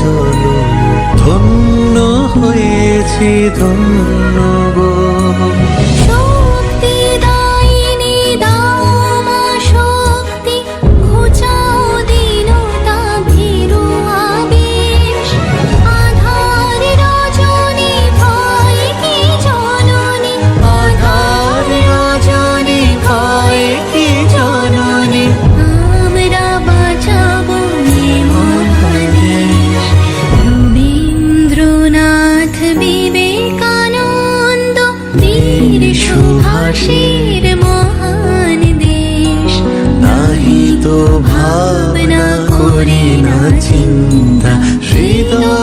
জল ধন্য হয়েছি ধন্য গো। বীর সুভাষের মহান দেশ। নাহি তো ভাবনা করি না চিন্তা হৃদয়